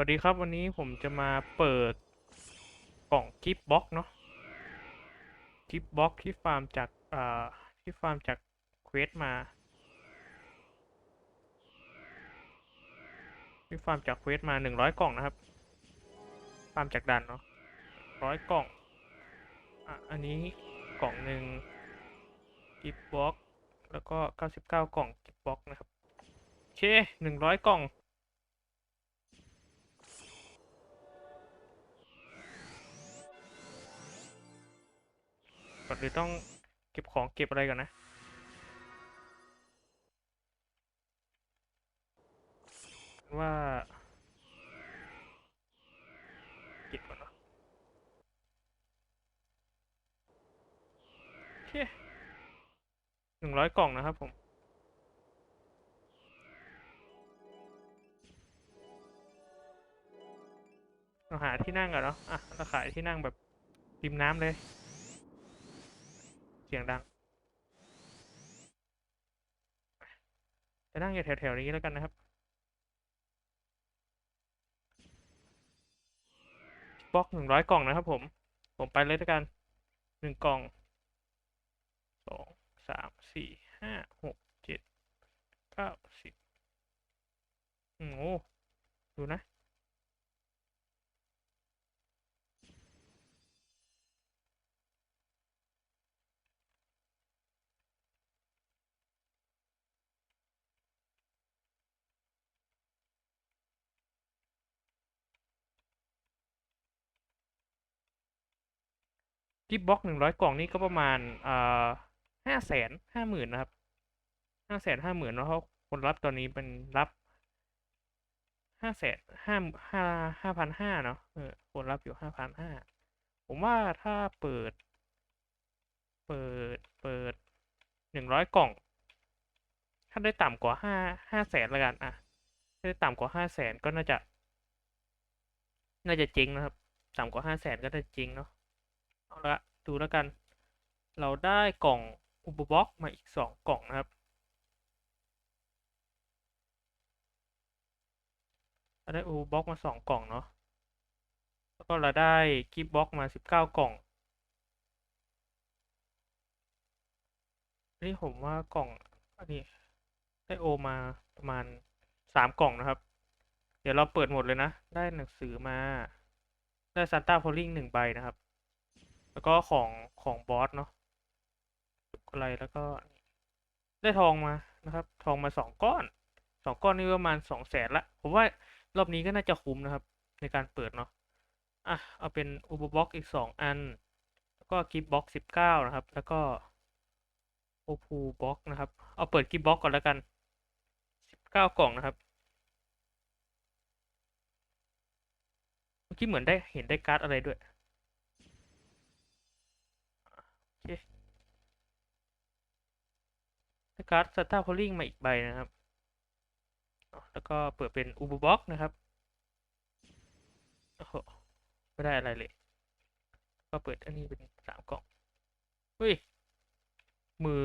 วัสดีครับวันนี้ผมจะมาเปิดกล่องกิฟต์บ็อกเนาะกิฟต์บ็อกที่ฟาร์มจากอ่าที่ฟาร์มจากเควสมาที่ฟาร์มจากเควสมาหนึ่งร้อยกล่องนะครับฟาร์มจากดันเนาะร้อยกล่องอะอันนี้กล่องหนึ่งกิฟต์บ็อกแล้วก็เก้าสิบเก้ากล่องกิฟต์บ็อกนะครับโอเคหนึ่งร้อยกล่อง ก่อนอื่นต้องเก็บของเก็บอะไรก่อนนะ ว่าเก็บก่อนเนาะโอเคหนึ่งร้อยกล่องนะครับผมเราหาที่นั่งก่อนเนาะอะเราขายที่นั่งแบบริมน้ำเลย เสียงดัง จะนั่งอยู่แถวๆนี้แล้วกันนะครับบล็อกหนึ่งร้อยกล่องนะครับผม ผมไปเลยแล้วกันหนึ่งกล่องสองสามสี่ห้าหกเจ็ดเก้าสิบโอ้ดูนะ กิฟต์บ็อกหนึ่งร้อยกล่องนี่ก็ประมาณอ่าห้าแสนห้าหมื่นนะครับห้าแสนห้าหมื่นแล้วเขาคนรับตอนนี้เป็นรับห้าแสนห้าห้าห้าพันห้าเนาะเออคนรับอยู่ห้าพันห้าผมว่าถ้าเปิด เปิดเปิดหนึ่งร้อยกล่อง ถ้าได้ต่ำกว่าห้าห้าแสนละกันอะถ้าได้ต่ำกว่าห้าแสนก็น่าจะ น่าจะจริงนะครับ ต่ำกว่าห้าแสนก็น่าจะจริงเนาะ ละดูแล้วกัน เราได้กล่องอุปบล็อกมาอีกสองกล่องนะครับเราได้อุปบล็อกมาสองกล่องเนาะแล้วก็เราได้กิฟบล็อกมาสิบเก้ากล่องนี่ผมว่ากล่องอันนี้ได้โอมาประมาณสามกล่องนะครับ เดี๋ยวเราเปิดหมดเลยนะ ได้หนังสือมา ได้ซานต้าโพลิงหนึ่งใบนะครับ แล้วก็ของของบอสเนาะอะไรแล้วก็ได้ทองมานะครับ ทองมาสองก้อนสองก้อนนี่ประมาณสองแสนละผมว่ารอบนี้ก็น่าจะคุ้มนะครับ ในการเปิดเนาะอะเอาเป็นอุปบ็อกอีกสองอัน แล้วก็กิฟบ็อกสิบเก้านะครับ แล้วก็โอพูบ็อกนะครับ เอาเปิดกิฟบ็อกก่อนแล้วกันสิบเก้ากล่องนะครับเมื่อกี้เหมือนได้เห็นได้การ์ดอะไรด้วย โอเคได้ การ์ดสตาร์พอลิงมาอีกใบนะครับ แล้วก็เปิดเป็นอูบูบ็อกนะครับโอ้โหไม่ได้อะไรเลย ก็เปิดอันนี้เป็นสามกล่องเฮ้ย มือ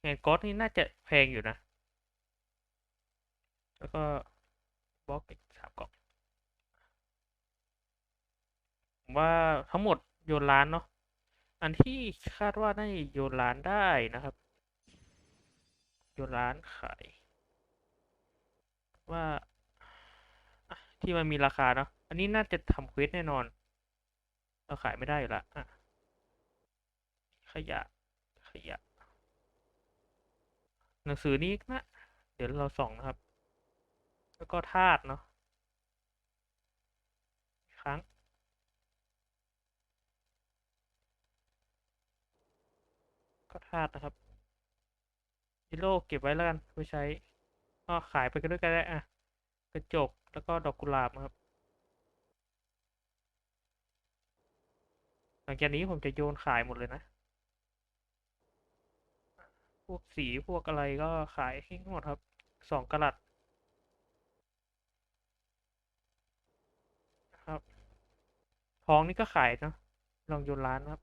แงนก๊อตนี่น่าจะแพงอยู่นะ แล้วก็บล็อกอีกสามกล่องผมว่าทั้งหมดโยนล้านเนาะ อันที่คาดว่าน่าจะโยนล้านได้นะครับ โยนล้านขาย ว่าที่มันมีราคาเนาะอันนี้น่าจะทำเควสแน่นอน เราขายไม่ได้อยู่ละอะขยะ ขยะ หนังสือนี้นะ เดี๋ยวเราส่องนะครับ แล้วก็ธาตุเนาะครั้ง ก็ธาตุนะครับฮิโร่เก็บไว้แล้วกันไว้ใช้ก็ขายไปกันด้วยกันได้อะกระจกแล้วก็ดอกกุหลาบนะครับ หลังจากนี้ผมจะโยนขายหมดเลยนะ พวกสีพวกอะไรก็ขายให้หมดครับสองกะลัดครับทองนี่ก็ขายเนาะลองโยนร้านครับ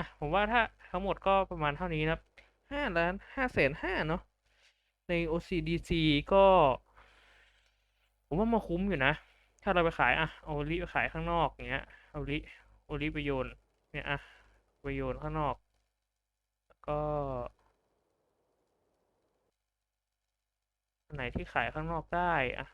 ะผมว่าถ้าทั้งหมดก็ประมาณเท่านี้นะครับห้าล้านห้าแสนห้าเนาะใน OCDC ก็ ผมว่ามาคุ้มอยู่นะ ถ้าเราไปขายอะเอาลิไปขายข้างนอกอย่างเงี้ยเอาลิเอาลิไปโยนเนี่ยอะไปโยนข้างนอกแล้วก็ไหนที่ขายข้างนอกได้อะ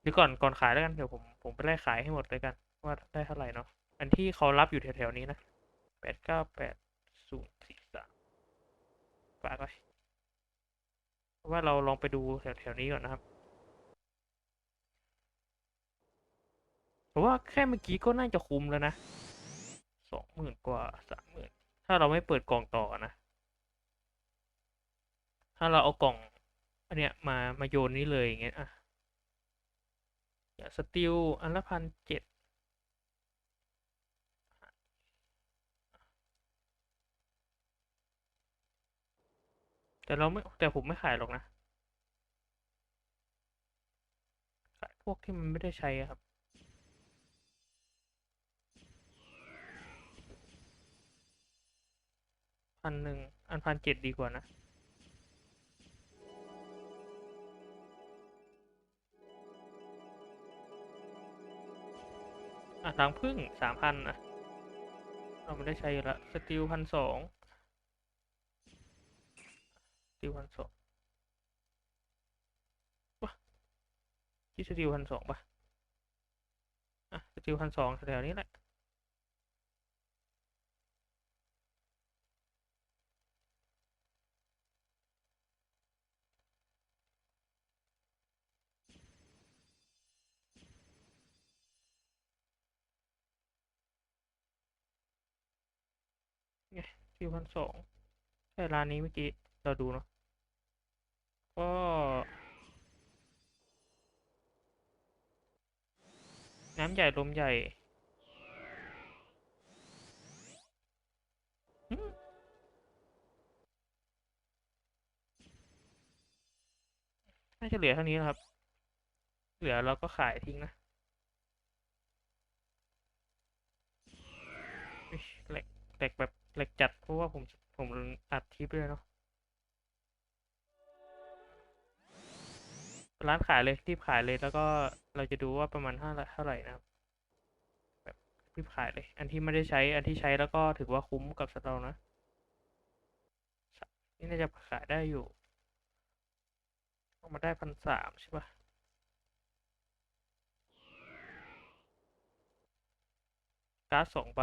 เดี๋ยวก่อนก่อนขายแล้วกัน เดี๋ยวผมผมไปไล่ขายให้หมดเลยกัน ว่าได้เท่าไหร่เนาะ อันที่เขารับอยู่แถวๆนี้นะแปดเก้าแปดศูนย์สี่สามฝากไว้เพราะว่าเราลองไปดูแถวๆนี้ก่อนนะครับเพราะว่าแค่เมื่อกี้ก็น่าจะคุ้มแล้วนะสองหมื่นกว่าสามหมื่นถ้าเราไม่เปิดกล่องต่อนะ ถ้าเราเอากล่อง อันเนี้ยมามาโยนนี้เลยอย่างเงี้ยอะอย่างสติลอันละพันเจ็ด แต่เราไม่แต่ผมไม่ขายหรอกนะขายพวกที่มันไม่ได้ใช้ครับ พันหนึ่งอันพันเจ็ดดีกว่านะอะรังพึ่งสามพันอะ เราไม่ได้ใช้ละสติลพันสอง สติลพันสองวะที่สติลพันสองปะอะสติลพันสองแถวนี้แหละคิวพันสองใช่ร้านนี้เมื่อกี้ เราดูเนาะ ก็น้ำใหญ่ลมใหญ่อืมน่าจะเหลือเท่านี้นะครับ เหลือเราก็ขายทิ้งนะเหล็กเหล็กแบบเหล็กจัดเพราะว่าผมผมอัดคลิปด้วยเนาะ ร้านขายเลยรีบขายเลยแล้วก็เราจะดูว่าประมาณเท่าไหร่เท่าไหร่นะครับแบบรีบขายเลย อันที่ไม่ได้ใช้ อันที่ใช้แล้วก็ถือว่าคุ้มกับสำหรับเรานะนี่น่าจะขายได้อยู่ออกมาได้พันสามใช่ปะการ์ดสองใบ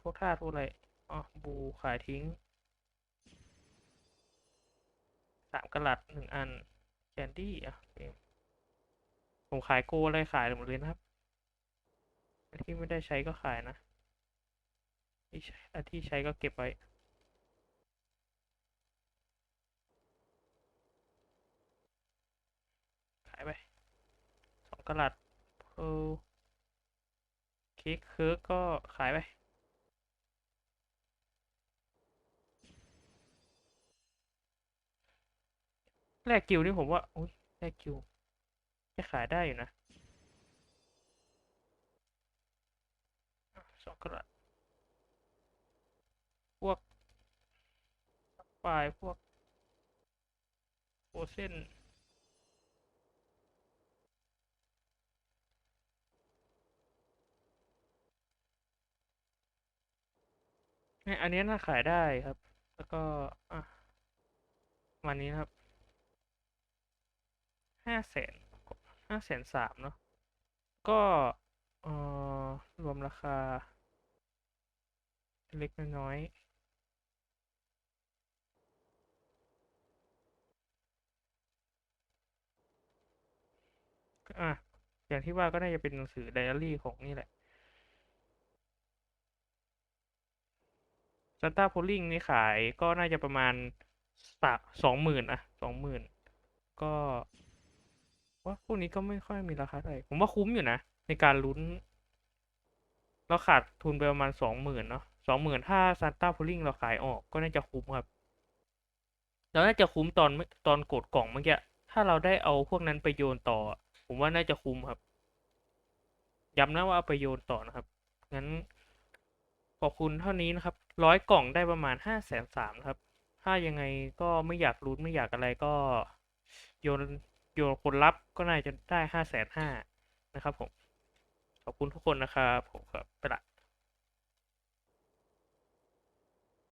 พวกธาตุกอะไรอ๋อบูขายทิ้งสามกระลัดหนึ่งอัน แคนดี้อะผมขายโกอะไรขายหมดเลยนะครับอันที่ไม่ได้ใช้ก็ขายนะที่ใช้อันที่ใช้ก็เก็บไว้ขายไปสองกะลัดเพลเค้กเคิร์กก็ขายไป แลกกิวนี่ผมว่าโอ้ยแลกกิวจะขายได้อยู่นะสองกระพวกไฟล์พวกโอเส้นเนี่ยอันนี้น่าขายได้ครับ แล้วก็ อะประมาณนี้นะครับ ห้าแสนห้าแสนสามเนาะก็เออรวมราคา เล็กน้อยอะอย่างที่ว่าก็น่าจะเป็นหนังสือไดอารี่ของนี่แหละซันต้าโพลิงนี่ขายก็น่าจะประมาณสองหมื่นอะสองหมื่นก็ ว่าพวกนี้ก็ไม่ค่อยมีราคาเท่าไหร่ผมว่าคุ้มอยู่นะ ในการลุ้น เราขาดทุนไปประมาณสองหมื่นเนาะสองหมื่นถ้าซานต้าพูลิงเราขายออกก็น่าจะคุ้มครับ เราน่าจะคุ้มตอนตอนกดกล่องเมื่อกี้ถ้าเราได้เอาพวกนั้นไปโยนต่อ ผมว่าน่าจะคุ้มครับย้ำนะว่าเอาไปโยนต่อนะครับ งั้นขอบคุณเท่านี้นะครับ ร้อยกล่องได้ประมาณห้าแสนสามครับ ถ้ายังไงก็ไม่อยากรู้ไม่อยากอะไรก็โยน โยนคนรับก็น่าจะได้ห้าแสนห้านะครับผม ขอบคุณทุกคนนะครับผมครับไปละ